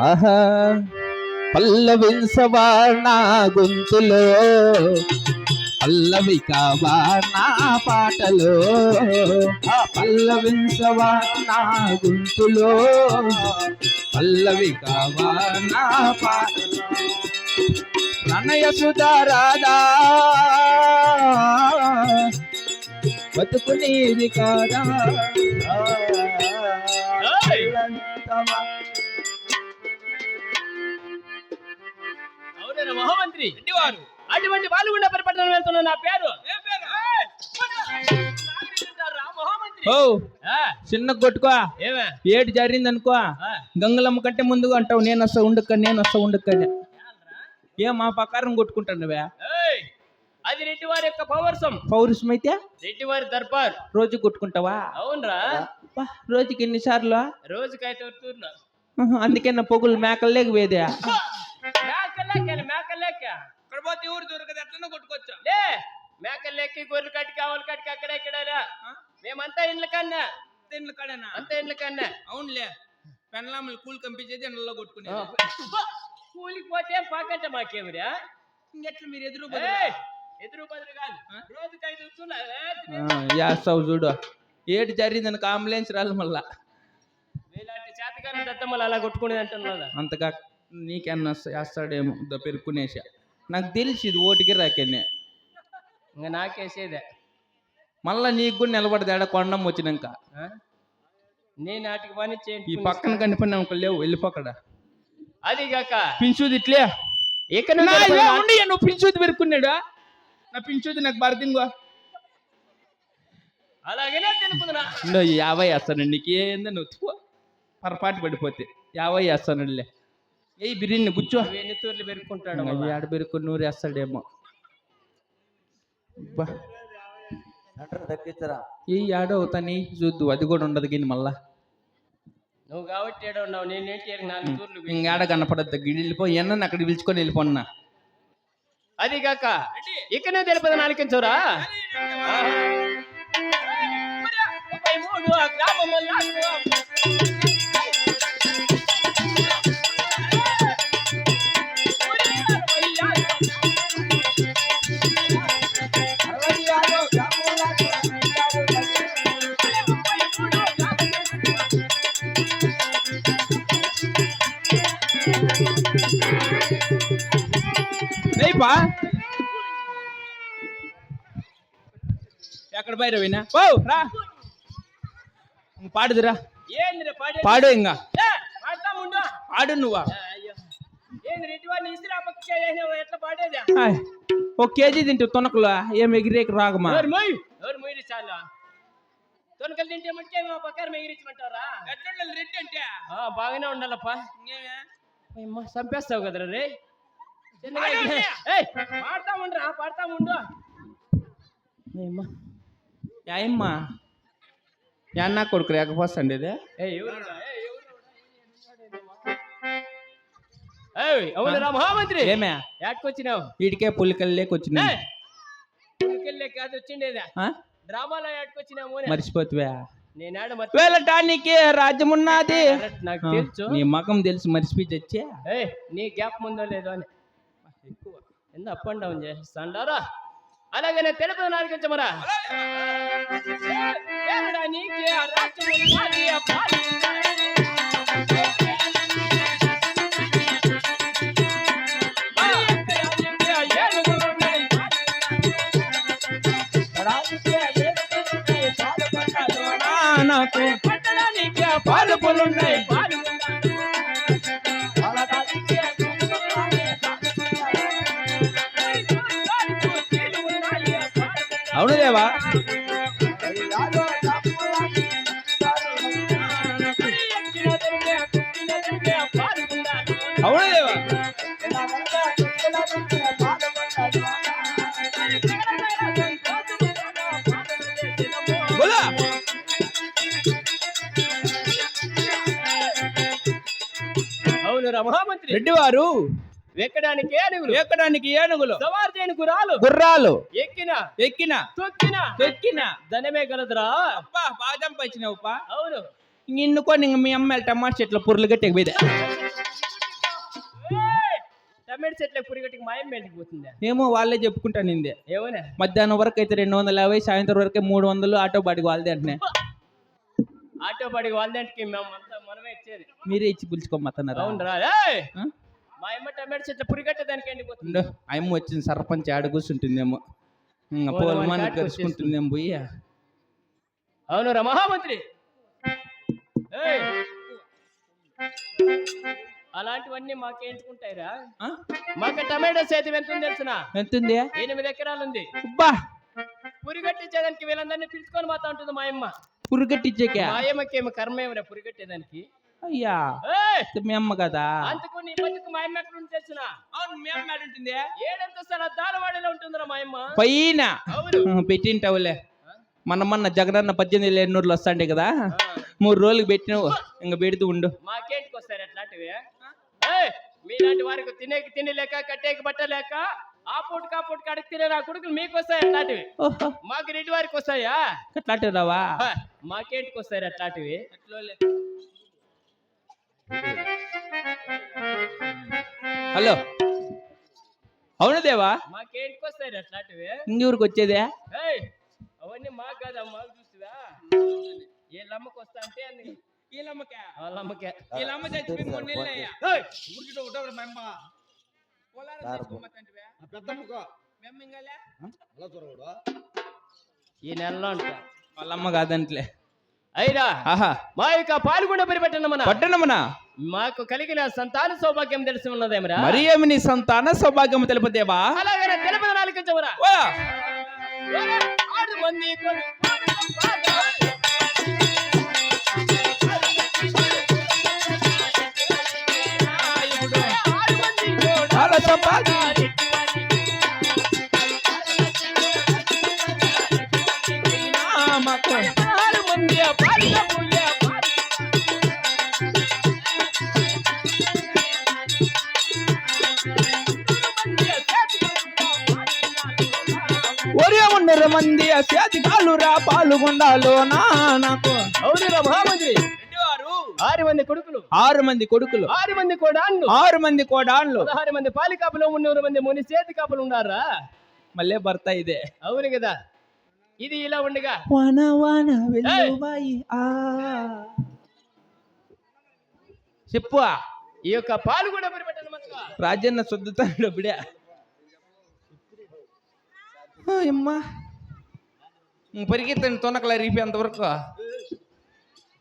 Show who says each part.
Speaker 1: ఆహా. పల్లవించవా నా గొంతులో పల్లవి కావా నా పాటలో పల్లవించవా నా గొంతులో పల్లవి కావా నా పాటలో. ప్రణయ సుధారాధా బతుకు నీది కాదా?
Speaker 2: వారు అటువంటి బాలుగుండ పరిపట్టణం వెళ్తున్న నా పేరు? మహామంత్రి
Speaker 1: ఓ
Speaker 2: ఆ,
Speaker 1: చిన్న కొట్టుకో.
Speaker 2: ఏమే?
Speaker 1: ఏడు జరిగింది అనుకో. గంగలమ్మ కంటే ముందుగా అంటావు నేను వస్తా ఉండక్క నేను వస్తా ఉండక్కని ఏ మా ప్రకారం కొట్టుకుంటాను
Speaker 2: అది రెడ్డి వారి యొక్క పౌవర్సం
Speaker 1: పౌరుషం అయితే
Speaker 2: రెడ్డి వారి దర్బార్.
Speaker 1: రోజు కొట్టుకుంటావా?
Speaker 2: అవునరా.
Speaker 1: అబ్బా, రోజుకి ఎన్నిసార్లు?
Speaker 2: రోజుకైతే
Speaker 1: అందుకే నా పొగులు
Speaker 2: మేకలేక మేకలేక
Speaker 1: ఇక్కడ పోతే ఊరు దొరకదు? ఎట్లనో కొట్టుకోవచ్చు
Speaker 2: లే మేకలేకి గొర్రెలు కట్టి కావాలి కట్టి అక్కడ ఇక్కడ మేమంతా ఇండ్ల కన్నా.
Speaker 1: తిండ్ల కాడేనా?
Speaker 2: అంతా ఇండ్ల కన్నా.
Speaker 1: అవునులే. పెన్లాములు కూల్ కంపించేది ఎండలో కొట్టుకునే
Speaker 2: కూలికి పోతే పాకంట మాకేమిరా?
Speaker 1: ఇంకెట్లా మీరు ఎదురు
Speaker 2: ఎదురు బదులు కాదు. రోజుకి ఐదు వస్తువులు, ఏ,
Speaker 1: యాస్తావు చూడు. ఏడు జరిగిందని అంబులెన్స్ రాలి మళ్ళా.
Speaker 2: మీలాంటి చేతకాని దత్తమ్మలు అలా కొట్టుకునేది అంటున్నా
Speaker 1: అంతగా నీకన్నా వేస్తాడేమో పెరుక్కునేసా నాకు తెలిసి ఇది ఓటికి రాకేనే
Speaker 2: ఇంకా నాకేసేదే.
Speaker 1: మళ్ళా నీకు కూడా నిలబడదాడ కొండం వచ్చినాక.
Speaker 2: ఆ? నీ నాటికి పని
Speaker 1: ఈ పక్కన కనిపోయినా ఒక లేవు వెళ్ళిపోకడ?
Speaker 2: అది కాక.
Speaker 1: పించూది ఇట్లే.
Speaker 2: ఇక్కడ
Speaker 1: నువ్వు పించూది పెరుక్కున్నాడు? నా పించూది నాకు బరదింగో
Speaker 2: అలాగనే తెలుపుతున్నా
Speaker 1: నువ్వు యాభై వేస్తాను నీకు ఏందో నువ్వు? పొరపాటు పడిపోతే. యాభై వేస్తానులే. ఏ బిర్యానీ
Speaker 2: నువ్వు ఎన్ని తూర్లు పెరుక్కుంటాడు
Speaker 1: అది ఆడ పెరుక్కొని నూరు వేస్తాడేమో.
Speaker 3: తగ్గించరా
Speaker 1: ఈ ఆడో అవుతాని చూద్దు అది కూడా ఉండదు కానీ మళ్ళా.
Speaker 2: నువ్వు కాబట్టి ఏడో ఉన్నావు నేనేంటి ఈడ నాలుగు తూర్లు
Speaker 1: ఇంకాడ కనపడద్దు గిడి వెళ్ళిపో ఎన్న అక్కడ పిలుచుకొని వెళ్ళిపోన్నా.
Speaker 2: అది కాక ఇక్కడనే తెలుపదు నాలుగించోరా ముప్పై
Speaker 1: రేపా ఎక్కడ బయట పోయినా? ఓ రా. పాడుదురా.
Speaker 2: పాడే
Speaker 1: పాడు ఇంకా ఆడు నువ్వా ఒక కేజీ తింటే తొనకలు ఏం ఎగిరేకి రాగమా
Speaker 2: తొనకలు తింటే మట్టుకే మా పక్కన ఎగిరించమంటారా
Speaker 1: రెడ్డి అంటే.
Speaker 2: ఆ, బాగానే ఉండాలప్పా. చంపేస్తావు కదరా రే? పాడతా ఉండరా పాడతా ఉండు. అమ్మా.
Speaker 1: యాయమ్మా యాన్న కొడుకు రేకపోస్తండి ఇది.
Speaker 2: అవునురా మహామంత్రి.
Speaker 1: ఏమే?
Speaker 2: యాడ్కొచ్చినావు
Speaker 1: వీడికే పులికల్లేకి వచ్చింది
Speaker 2: ఏయ్, ఊరికెళ్ళే కాదు వచ్చిండేదా? డ్రామాలో యాడ్కొచ్చినాము అని.
Speaker 1: మర్చిపోతువా.
Speaker 2: నేనాడు మర్చి
Speaker 1: వెళ్ళటానికి రాజ్యమున్నది.
Speaker 2: కరెక్ట్, నాకు తెలుసు.
Speaker 1: నీ మకం తెలిసి మర్చిపోయి
Speaker 2: ఏయ్ నీ గ్యాప్ ముందో లేదో అని. ఎంత అప్ అండ్ డౌన్ చేస్తాండారా అలాగనే తెలుపు నాలుగించమరా ఏమిరా నీకే
Speaker 1: అవును దేవా అవును దేవా
Speaker 2: అవును రా మహామంత్రి.
Speaker 1: రెడ్డి వారు
Speaker 2: వెక్కడానికి ఏనుగులు.
Speaker 1: ఎక్కడానికి ఏనుగులు.
Speaker 2: సవారు చేయని గురాలు
Speaker 1: గుర్రాలు.
Speaker 2: ఎక్కిన.
Speaker 1: ఎక్కిన.
Speaker 2: తొక్కిన.
Speaker 1: తొక్కిన.
Speaker 2: ధనమే గలదురా
Speaker 1: అప్పా బాగా సంపాదించినావుపా
Speaker 2: అవును.
Speaker 1: ఇంకొన్ని మీ అమ్మాయి టమాటా చెట్ల పుర్లు గట్టి పోయితే
Speaker 2: చెట్ల పురిగట్టుకి మాయం బయటకు పోతుందా.
Speaker 1: ఏమో వాళ్ళే చెప్పుకుంటా నిందే.
Speaker 2: ఏమన్నా
Speaker 1: మధ్యాహ్నం వరకు అయితే రెండు వందల యాభై సాయంత్రం వరకు మూడు వందలు ఆటో బాడికి వాళ్ళదే అంటున్నా
Speaker 2: ఆటో పడి వాళ్ళంటికి మేము అంతా మనమే ఇచ్చేది.
Speaker 1: మీరే ఇచ్చి పిలుచుకోమతున్నారా
Speaker 2: అవును రా! మా అమ్మ టమాటో చెట్ల పురిగట్టే దానికి ఎండిపోతుంది.
Speaker 1: ఉండు అమ్మ వచ్చింది సర్పంచ్ ఆడ కూర్చుంటుందేమో. పోలమాని
Speaker 2: కాడికి
Speaker 1: కలుసుకుంటుందేమో పోయి
Speaker 2: అవును రా మహామంత్రి! అలాంటివన్నీ మాకేంటుకుంటాయిరా? మాకు టమాటో సేతి ఎంత ఉంది తెలిసిన?
Speaker 1: ఎంతుంది?
Speaker 2: ఎనిమిది ఎకరాలు ఉంది. పురిగట్టించేదానికి వీళ్ళందరినీ పిలుచుకొని పోతా ఉంటుంది మా అమ్మ.
Speaker 1: పురుగట్టిచ్చాక
Speaker 2: మా అమ్మకి ఏమో కర్మ ఏమరా పురిగట్టేదానికి.
Speaker 1: అయ్యా! మీ అమ్మ కదా.
Speaker 2: అందుకు నీ బతుకు మా అమ్మ ఎక్కడ తెలిసిన
Speaker 1: అవును మీ అమ్మ ఉంటుంది?
Speaker 2: ఏడంత స్థల దాలవాడలో ఉంటుందిరా మా అమ్మ.
Speaker 1: పైన. పెట్టింటావులే మన మొన్న జగనన్న పద్దెనిమిది ఎన్నూరులో వస్తాండే కదా. మూడు రోజులకి పెట్టినావు. ఇంకా పెడుతూ ఉండు.
Speaker 2: మాకేంటికి వస్తారు అట్లాంటివి! మీలాంటి వారికి తినేకి తిండి లేక కట్టేకి బట్ట లేక ఆ పూట కా పూట కాడికి తినే నా కొడుకులు మీకు వస్తాయి అట్లాంటివి. మాకు రెడ్డి వారికి వస్తాయా?
Speaker 1: అట్లాంటి రావా
Speaker 2: మాకేంటికి వస్తాయి అట్లాంటివి?
Speaker 1: హలో. అవును దేవా?
Speaker 2: మాకేంటికి వస్తాయి అట్లాంటివి?
Speaker 1: ఇంకెవరికి వచ్చేదే?
Speaker 2: ఏయ్! అవన్నీ మాకు కాదా మాకు వీళ్ళమ్మకి వస్తా అంటే అన్ని- వాళ్ళమ్మకే
Speaker 1: వీళ్ళమ్మ చచ్చిపోయి మూడు నెలలు. అయ్యా.
Speaker 2: ఏయ్! ఈ నెలలో ఉంటా
Speaker 1: వాళ్ళమ్మ కాదంట్లే. ఆహా.
Speaker 2: మా యొక్క పాల్గొండ పరిపెట్టనమన
Speaker 1: పట్టణమునా
Speaker 2: మాకు కలిగిన సంతాన సౌభాగ్యం తెలిసి ఉన్నదేమరా?
Speaker 1: మరి ఏమి నీ సంతాన సౌభాగ్యము తెలుపుదేవా
Speaker 2: అలాగే తెలుపద నాలుగించవరా
Speaker 1: సౌభాగ్యం. ఉండరు మంది అత్యధికాలు రా పాల్గొండాలో నా నాకు
Speaker 2: అవునురా మహామంత్రి. ఆరు మంది కొడుకులు.
Speaker 1: ఆరు మంది కొడుకులు.
Speaker 2: ఆరు మంది కోడాన్లు.
Speaker 1: ఆరు మంది కోడాన్లు.
Speaker 2: పదహారు మంది పాలికాపులు మున్నూరు మంది ముని చేతి కాపులు ఉన్నారా?
Speaker 1: మళ్ళీ భర్త ఇదే.
Speaker 2: అవును కదా. ఇది ఇలా ఉండగా.
Speaker 1: వాన వాన ఆ. చెప్పు
Speaker 2: ఈ యొక్క పాలు కూడా
Speaker 1: రాజన్న శుద్ధతాడు ఇప్పుడే అమ్మా పరిగెత్తండి తొనకల రీపేంత వరకు